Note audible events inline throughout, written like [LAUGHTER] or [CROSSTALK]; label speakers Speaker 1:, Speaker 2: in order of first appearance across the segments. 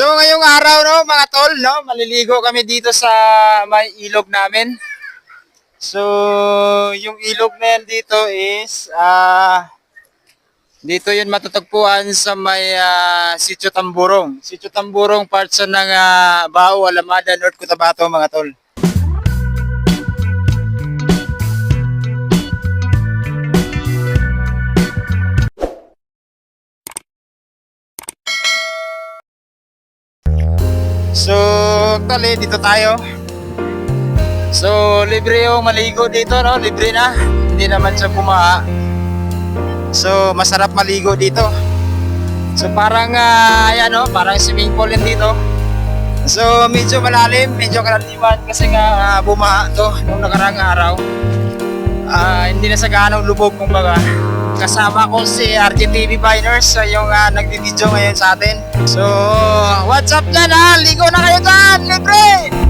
Speaker 1: So ngayong araw no mga tol no, maliligo kami dito sa may ilog namin. So yung ilog na yan dito is ah dito yun matutagpuan sa may ah, Sitio Tamburong. Sitio Tamburong part sa ng ah, Bao, Alamada, North Cotabato mga tol. So, actually, dito tayo. So, libre yung maligo dito, no? Libre na. Hindi naman siya bumaha. So, masarap maligo dito. So, parang, ah, ayan, no? Parang swimming pool din dito. So, medyo malalim, medyo karaniwan kasi nga ah, bumaha to nung nakarang araw. Ah, hindi na sa ganong lubog, kumbaga. Kasama ko si RGTV Biners, so yung uh, nagbibideo ngayon sa atin. So, what's up dyan ha? Ligo na kayo dyan! Libre!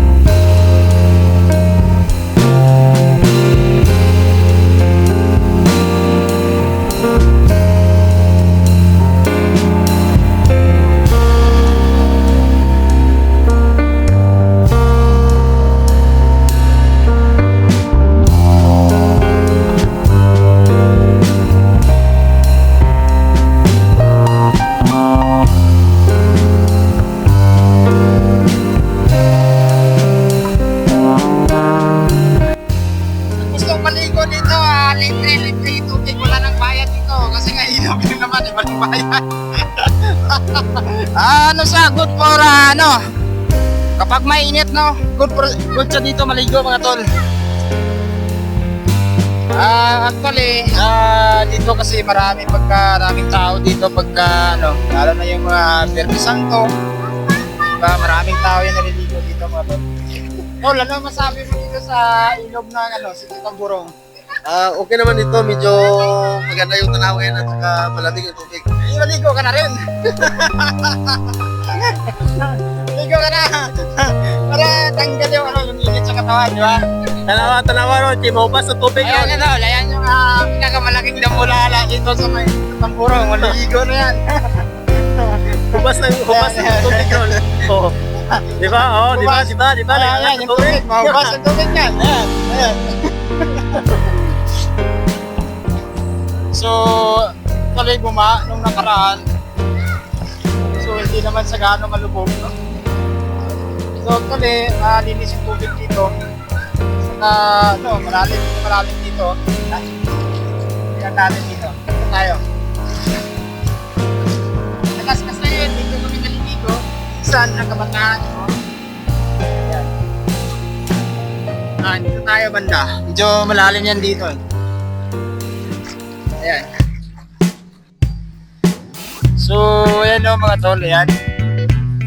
Speaker 1: Libre, libre yung tubig. Wala nang bayad dito. Kasi nga din naman, eh, walang bayad. [LAUGHS] Ano siya? Good for ah, ano? Kapag mainit, no? Good for, good siya dito maligo mga tol. Ah, actually, ah, dito kasi marami pagka maraming tao dito pagka ano, lalo na yung mga Verde Santo. Diba, maraming tao yung naliligo dito mga tol. Tol, ano masabi mo dito sa ilog ng ano, si Tamburong?
Speaker 2: Ah, okay naman dito, medyo maganda yung tanawin at saka malamig yung tubig.
Speaker 1: Eh, maligo ka na rin. Maligo ka na. Para tanggal yung ano, yung init sa katawan, di ba?
Speaker 2: Tanawa, tanawa ron, chimobas sa tubig
Speaker 1: Ayan na tol, ayan yung uh, pinakamalaking damulala dito sa may Tamburong. Maligo na yan.
Speaker 2: Hubas ng hubas ng tubig ron. Oo. Di ba? Oo, di ba? Di ba? Di ba?
Speaker 1: Ayan, yung tubig. Mahubas ang tubig yan. Ayan, ayan. So, tuloy buma nung nakaraan. So, hindi naman sa gaano malubog. No? So, tuloy, uh, linis yung tubig dito. Saka, ano, malalim, malalim dito. Tingnan natin dito. Dito tayo. Tagas kasi, dito kami naliligo. Minsan, ang kabataan mo. Ayan. Ah, dito tayo banda. Medyo malalim yan dito. eh. Ayan. So, ayan o mga tol, ayan.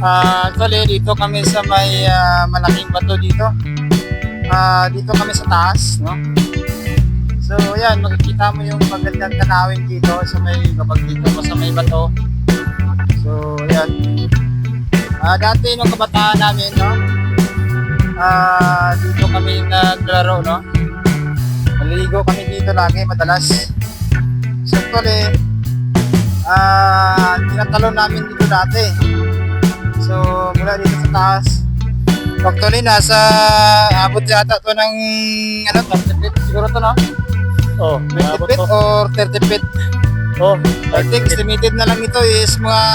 Speaker 1: Ah, actually, dito kami sa may ah, malaking bato dito. Ah, dito kami sa taas, no? So, ayan, makikita mo yung magandang tanawin dito sa may kapag dito pa sa may bato. So, ayan. Ah, dati nung kabataan namin, no? Ah, dito kami naglaro, no? Maliligo kami dito lagi, madalas. So, actually, ah, tinatalon namin dito dati. So, mula dito sa taas. Actually, nasa abot yata to ng, ano, 30 feet siguro to, no?
Speaker 2: Oo,
Speaker 1: 20 feet or 30 feet.
Speaker 2: Oo.
Speaker 1: I think estimated na lang ito is mga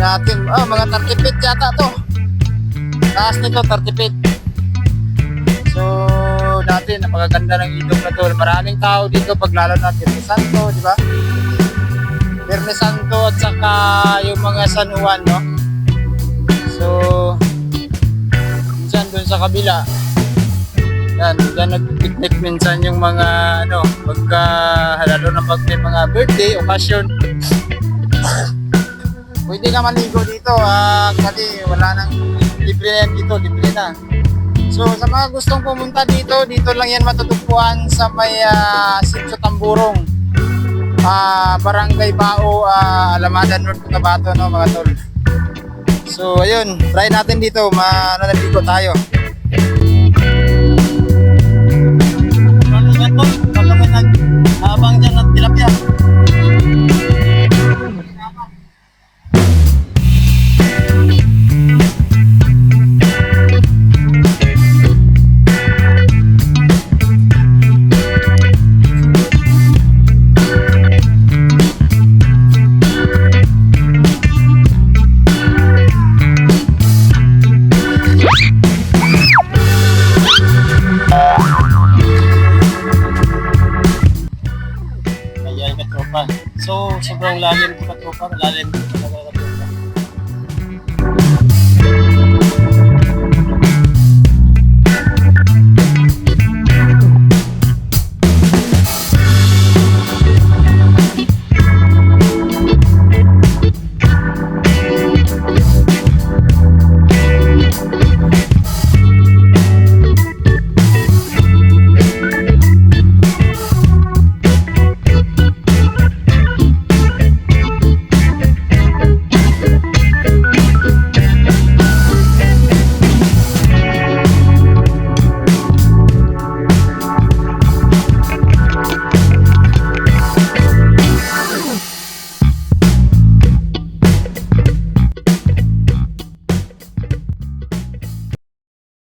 Speaker 1: natin, ah, mga 30 feet yata to. Taas nito, 30 feet. So, dati napakaganda ng ilog na to. Maraming tao dito pag lalo na Birne Santo, di ba? Birne Santo at saka yung mga San Juan, no? So, minsan dun sa kabila, yan, yan nag-picnic minsan yung mga ano, pagka lalo na pag may mga birthday, occasion. Pwede ka maligo dito, ah, kasi wala nang libre na dito, libre na. So sa mga gustong pumunta dito, dito lang yan matutugpuan sa may uh, Sitio Tamburong. Ah, Barangay Bao, ah, Alamada North Cotabato no mga tol. So ayun, try natin dito, mananaligo tayo. sobrang lalim ko pa tropa, lalim
Speaker 2: ko pa